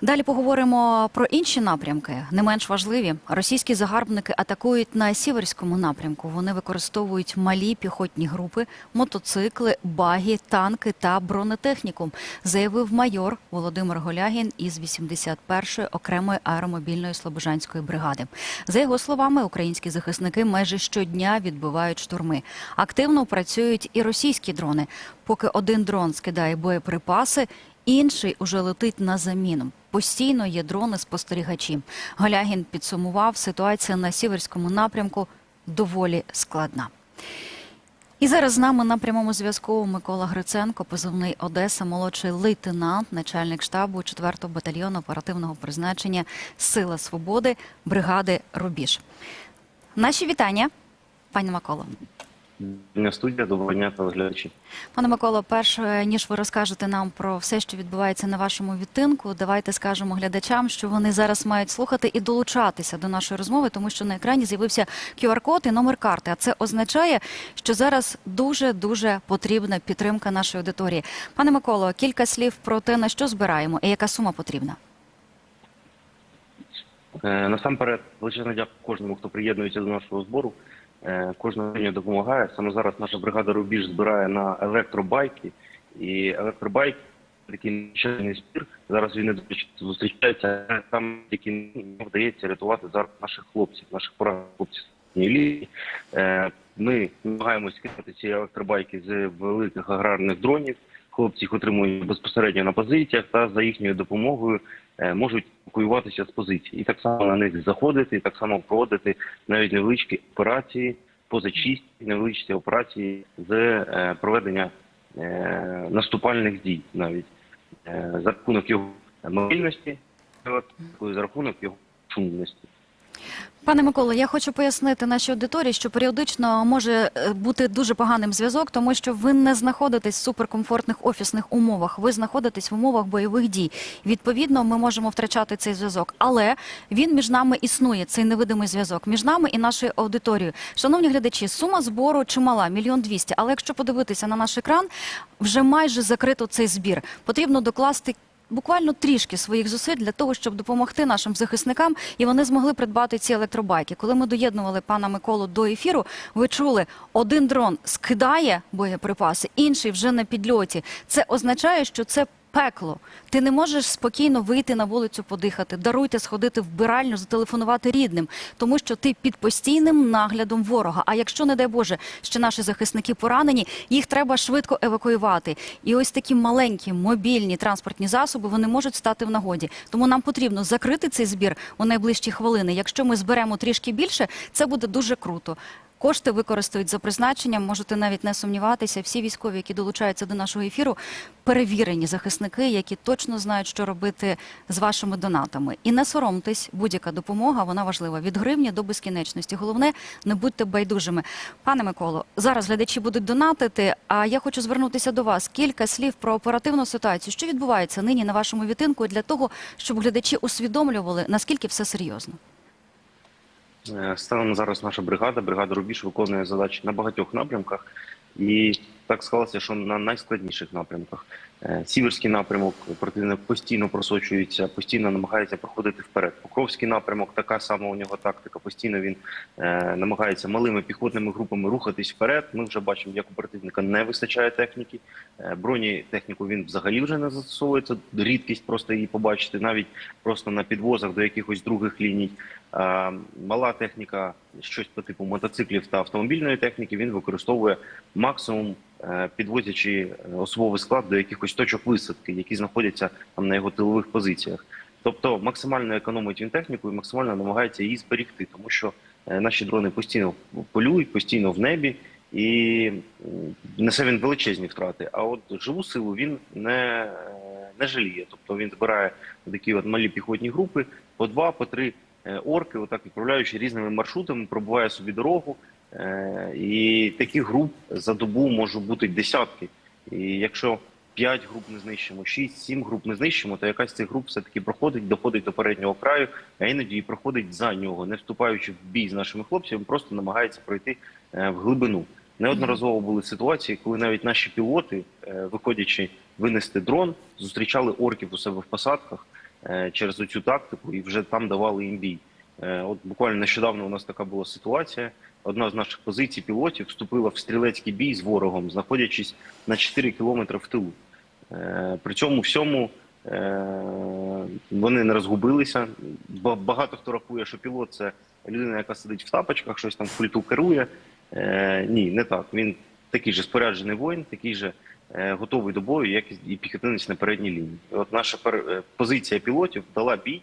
Далі поговоримо про інші напрямки, не менш важливі. Російські загарбники атакують на сіверському напрямку. Вони використовують малі піхотні групи, мотоцикли, багі, танки та бронетехніку, заявив майор Володимир Голягін із 81-ї окремої аеромобільної слобожанської бригади. За його словами, українські захисники майже щодня відбивають штурми. Активно працюють і російські дрони. Поки один дрон скидає боєприпаси, інший уже летить на заміну. Постійно є дрони-спостерігачі. Галягін підсумував, ситуація на сіверському напрямку доволі складна. І зараз з нами на прямому зв'язку Микола Гриценко, позивний Одеса, молодший лейтенант, начальник штабу 4-го батальйону оперативного призначення Сила Свободи бригади Рубіж. Наші вітання, пані Миколо. Дня студія, доброго дня, телеглядачі. Пане Миколо, перш ніж ви розкажете нам про все, що відбувається на вашому відтинку, давайте скажемо глядачам, що вони зараз мають слухати і долучатися до нашої розмови, тому що на екрані з'явився QR-код і номер карти. А це означає, що зараз дуже дуже потрібна підтримка нашої аудиторії. Пане Миколо, кілька слів про те, на що збираємо і яка сума потрібна. Е, Насамперед, величезна дякую кожному, хто приєднується до нашого збору. Е, Кожна гривня допомагає. Саме зараз наша бригада Рубіж збирає на електробайки. І електробайк, такий нещасний спір. Зараз він не зустрічається там, які не вдається рятувати зараз наших хлопців, наших поранених хлопців лінії. Е, Ми намагаємося скинути ці електробайки з великих аграрних дронів. Хлопці їх отримують безпосередньо на позиціях та за їхньою допомогою можуть евакуюватися з позицій. І так само на них заходити, і так само проводити навіть невеличкі операції, позачисті, невеличкі операції з е, проведення е, наступальних дій навіть е, за рахунок його мобільності, за рахунок його шумності. Пане Миколо, я хочу пояснити нашій аудиторії, що періодично може е, бути дуже поганим зв'язок, тому що ви не знаходитесь в суперкомфортних офісних умовах. Ви знаходитесь в умовах бойових дій. Відповідно, ми можемо втрачати цей зв'язок, але він між нами існує. Цей невидимий зв'язок між нами і нашою аудиторією. Шановні глядачі, сума збору чимала, мільйон двісті. Але якщо подивитися на наш екран, вже майже закрито цей збір. Потрібно докласти буквально трішки своїх зусиль для того, щоб допомогти нашим захисникам, і вони змогли придбати ці електробайки. Коли ми доєднували пана Миколу до ефіру, ви чули, один дрон скидає боєприпаси, інший вже на підльоті. Це означає, що це. Пекло, ти не можеш спокійно вийти на вулицю подихати, даруйте сходити в биральню, зателефонувати рідним, тому що ти під постійним наглядом ворога. А якщо, не дай Боже, ще наші захисники поранені, їх треба швидко евакуювати. І ось такі маленькі мобільні транспортні засоби вони можуть стати в нагоді. Тому нам потрібно закрити цей збір у найближчі хвилини. Якщо ми зберемо трішки більше, це буде дуже круто. Кошти використають за призначенням. Можете навіть не сумніватися. Всі військові, які долучаються до нашого ефіру, перевірені захисники, які точно знають, що робити з вашими донатами. І не соромтесь, будь-яка допомога вона важлива від гривні до безкінечності. Головне, не будьте байдужими. Пане Миколо, зараз глядачі будуть донатити. А я хочу звернутися до вас. Кілька слів про оперативну ситуацію, що відбувається нині на вашому відтинку, для того, щоб глядачі усвідомлювали наскільки все серйозно. Е, Станом зараз наша бригада, бригада Рубіж виконує задачі на багатьох напрямках, і так склалося, що на найскладніших напрямках. Е, Сіверський напрямок противник постійно просочується, постійно намагається проходити вперед. Покровський напрямок, така сама у нього тактика. Постійно він е, намагається малими піхотними групами рухатись вперед. Ми вже бачимо, як у противника не вистачає техніки. Е, бронетехніку він взагалі вже не застосовує. Це рідкість просто її побачити, навіть просто на підвозах до якихось других ліній. Мала техніка, щось по типу мотоциклів та автомобільної техніки, він використовує максимум, е, підвозячи е, особовий склад до якихось точок висадки, які знаходяться там на його тилових позиціях. Тобто максимально економить він техніку і максимально намагається її зберегти, тому що е, наші дрони постійно полюють, постійно в небі, і несе він величезні втрати. А от живу силу він не, не жаліє. Тобто він збирає такі от малі піхотні групи по два, по три орки, отак відправляючи різними маршрутами, пробуває собі дорогу. Е, І таких груп за добу може бути десятки. І якщо 5 груп не знищимо, 6-7 груп не знищимо, то якась з цих груп все-таки проходить, доходить до переднього краю, а іноді і проходить за нього, не вступаючи в бій з нашими хлопцями, просто намагається пройти е, в глибину. Неодноразово були ситуації, коли навіть наші пілоти, е, виходячи винести дрон, зустрічали орків у себе в посадках е, через цю тактику і вже там давали їм бій. Е, От буквально нещодавно у нас така була ситуація. Одна з наших позицій пілотів вступила в стрілецький бій з ворогом, знаходячись на 4 кілометри в тилу. Е, При цьому всьому е, вони не розгубилися. Ба- Багато хто рахує, що пілот це людина, яка сидить в тапочках, щось там в пульту керує. Е, Ні, не так. Він такий же споряджений воїн, такий же е, готовий до бою, як і піхотинець на передній лінії. От наша е, позиція пілотів дала бій.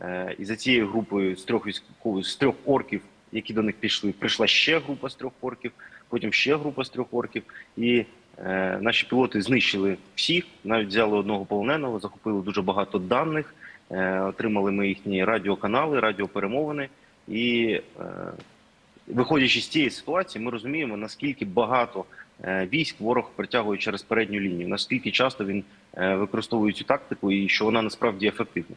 Е, І за цією групою з трьох військових з трьох орків, які до них пішли, прийшла ще група з трьох орків, потім ще група з трьох орків. І е, наші пілоти знищили всіх, навіть взяли одного полоненого, захопили дуже багато даних, е, отримали ми їхні радіоканали, радіоперемовини. І е, виходячи з цієї ситуації, ми розуміємо, наскільки багато е, військ ворог притягує через передню лінію, наскільки часто він е, використовує цю тактику і що вона насправді ефективна.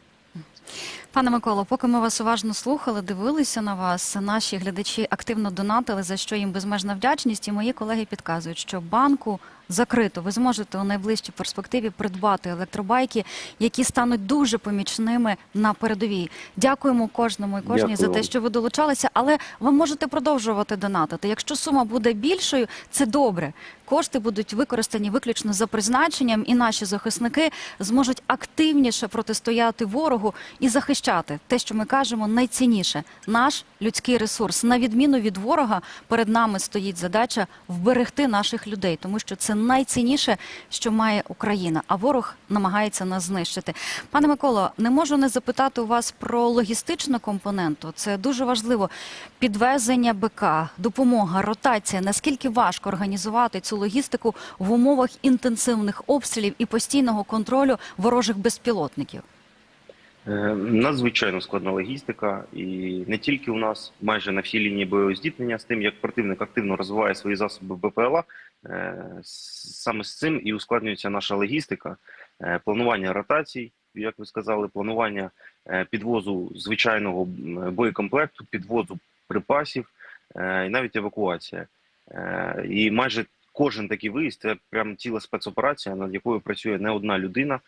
Пане Миколо, поки ми вас уважно слухали, дивилися на вас, наші глядачі активно донатили, за що їм безмежна вдячність. І мої колеги підказують, що банку закрито. Ви зможете у найближчій перспективі придбати електробайки, які стануть дуже помічними на передовій. Дякуємо кожному і кожній Дякую за те, що ви долучалися, але ви можете продовжувати донатити. Якщо сума буде більшою, це добре. Кошти будуть використані виключно за призначенням, і наші захисники зможуть активніше протистояти ворогу і захищати те, що ми кажемо, найцінніше наш людський ресурс. На відміну від ворога, перед нами стоїть задача вберегти наших людей, тому що це найцінніше, що має Україна. А ворог намагається нас знищити. Пане Миколо, не можу не запитати у вас про логістичну компоненту. Це дуже важливо. Підвезення БК, допомога, ротація. Наскільки важко організувати цю логістику в умовах інтенсивних обстрілів і постійного контролю ворожих безпілотників? Е, Надзвичайно складна логістика, і не тільки у нас, майже на всій лінії бойового зіткнення, з тим, як противник активно розвиває свої засоби БПЛА, е, саме з цим і ускладнюється наша логістика, Е, планування ротацій, як ви сказали, планування підвозу звичайного боєкомплекту, підвозу припасів і навіть евакуація. І майже кожен такий виїзд це прям ціла спецоперація, над якою працює не одна людина,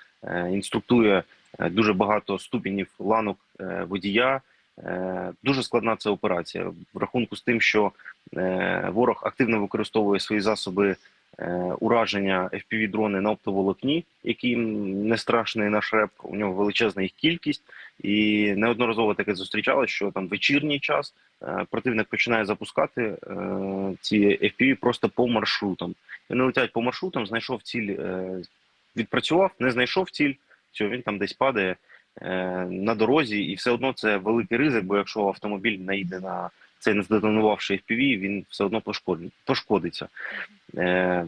інструктує дуже багато ступенів ланок е, водія. Е, Дуже складна це операція в рахунку з тим, що е, ворог активно використовує свої засоби е, ураження fpv дрони на оптоволокні, яким не страшний наш реп. У нього величезна їх кількість, і неодноразово таке зустрічалося, що там вечірній час е, противник починає запускати е, ці FPV просто по маршрутам. Вони летять по маршрутам, знайшов ціль, е, відпрацював, не знайшов ціль, все, він там десь падає е, на дорозі, і все одно це великий ризик, бо якщо автомобіль наїде на цей не здетонувавший FPV, він все одно пошкодиться. Е,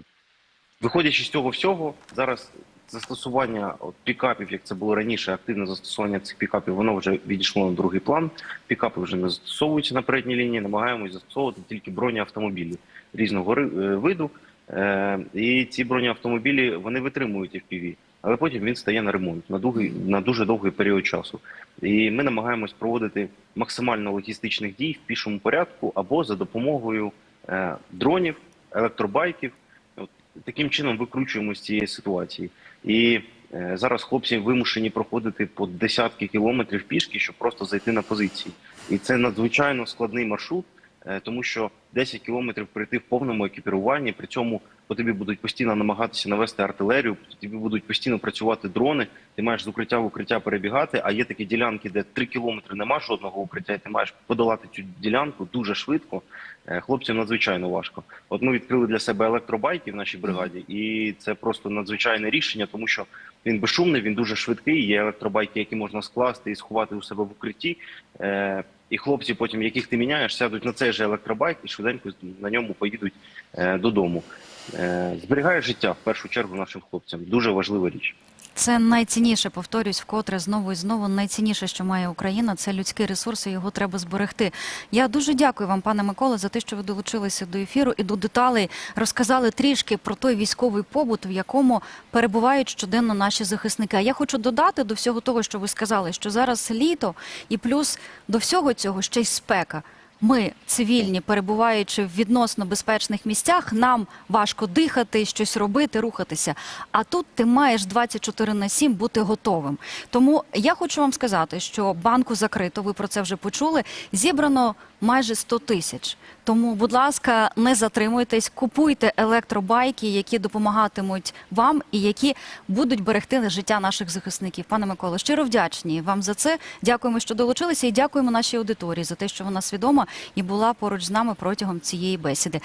виходячи з цього всього, зараз застосування от, пікапів, як це було раніше, активне застосування цих пікапів, воно вже відійшло на другий план. Пікапи вже не застосовуються на передній лінії, намагаємось застосовувати тільки бронеавтомобілі різного е, виду. Е, і ці бронеавтомобілі вони витримують FPV, але потім він стає на ремонт на довгий на дуже довгий період часу. І ми намагаємось проводити максимально логістичних дій в пішому порядку або за допомогою е, дронів, електробайків. От таким чином викручуємо з цієї ситуації. І е, зараз хлопці вимушені проходити по десятки кілометрів пішки, щоб просто зайти на позиції. І це надзвичайно складний маршрут, е, тому що 10 кілометрів пройти в повному екіпіруванні, при цьому по тобі будуть постійно намагатися навести артилерію, по тобі будуть постійно працювати дрони. Ти маєш з укриття в укриття перебігати. А є такі ділянки, де 3 кілометри нема жодного укриття, і ти маєш подолати цю ділянку дуже швидко. Е, Хлопцям надзвичайно важко. От ми відкрили для себе електробайки в нашій бригаді, і це просто надзвичайне рішення, тому що він безшумний, він дуже швидкий. Є електробайки, які можна скласти і сховати у себе в укритті. Е, і хлопці, потім яких ти міняєш, сядуть на цей же електробайк і швиденько на ньому поїдуть е, додому. Е, зберігає життя в першу чергу нашим хлопцям. Дуже важлива річ. Це найцінніше, повторюсь, вкотре знову і знову найцінніше, що має Україна, це людський ресурс, і його треба зберегти. Я дуже дякую вам, пане Микола, за те, що ви долучилися до ефіру і до деталей розказали трішки про той військовий побут, в якому перебувають щоденно наші захисники. А я хочу додати до всього того, що ви сказали, що зараз літо, і плюс до всього цього ще й спека. Ми, цивільні, перебуваючи в відносно безпечних місцях, нам важко дихати, щось робити, рухатися. А тут ти маєш 24 на 7 бути готовим. Тому я хочу вам сказати, що банку закрито, ви про це вже почули. Зібрано майже 100 тисяч. Тому, будь ласка, не затримуйтесь, купуйте електробайки, які допомагатимуть вам і які будуть берегти життя наших захисників. Пане Миколо, щиро вдячні вам за це. Дякуємо, що долучилися, і дякуємо нашій аудиторії за те, що вона свідома і була поруч з нами протягом цієї бесіди.